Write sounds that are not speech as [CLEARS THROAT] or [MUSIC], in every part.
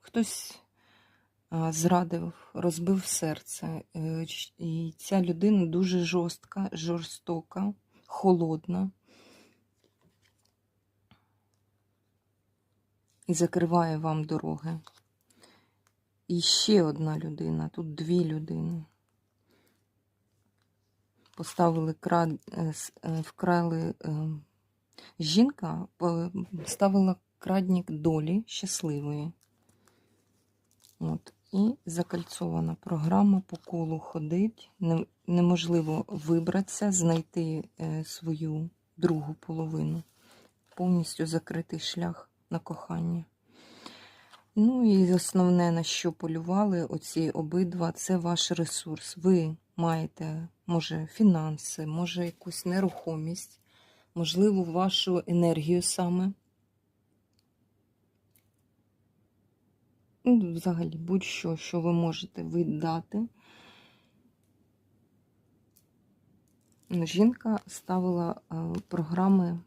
Хтось зрадив, розбив серце. е, І ця людина дуже жорстка, жорстока, холодна. І закриває вам дороги. І ще одна людина, тут дві людини. Поставили е, е, вкрали е, жінка ставила крадник долі щасливої. От. І закальцована програма по колу ходить. Неможливо вибратися, знайти е, свою другу половину. Повністю закритий шлях на кохання. Ну і основне, на що полювали оці обидва, це ваш ресурс. Ви маєте, може, фінанси, може, якусь нерухомість, можливо, вашу енергію саме. Ну, взагалі, будь-що, що ви можете віддати. Жінка ставила е, програми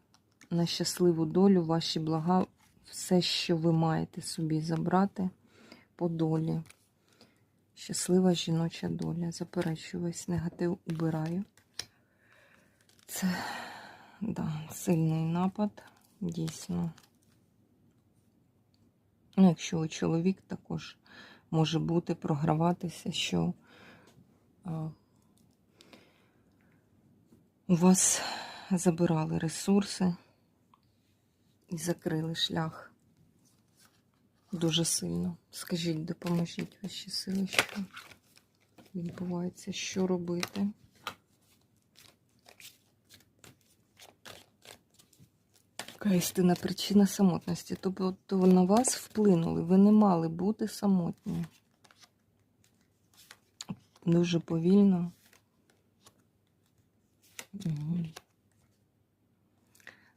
на щасливу долю, ваші блага, все, що ви маєте собі забрати по долі. Щаслива жіноча доля. Заперечую весь негатив убираю. Це да, сильний напад, дійсно. Ну, якщо чоловік, також може бути програватися, що а, у вас забирали ресурси і закрили шлях дуже сильно. Скажіть, допоможіть ваші сили, що відбувається, що робити. Яка істинна причина самотності. Тобто на вас вплинули, ви не мали бути самотні. Дуже повільно.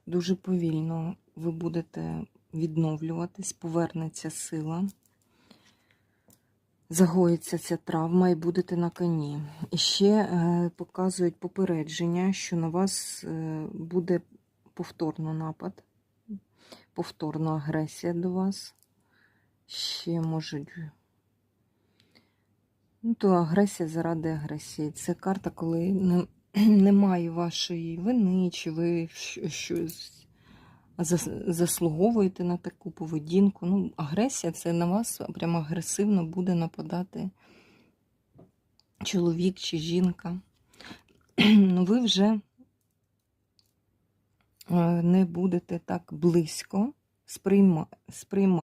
Дуже повільно ви будете відновлюватись, повернеться сила, загоїться ця травма і будете на коні. І ще е, показують попередження, що на вас е, буде повторно напад, повторна агресія до вас. Ще можуть. Ну, то агресія заради агресії. Це карта, коли не, [CLEARS THROAT] немає вашої вини, чи ви щось заслуговуєте на таку поведінку. Ну, агресія це на вас прямо агресивно буде нападати чоловік чи жінка. [CLEARS THROAT] Ну, ви вже не будете так близько сприйма, сприймати.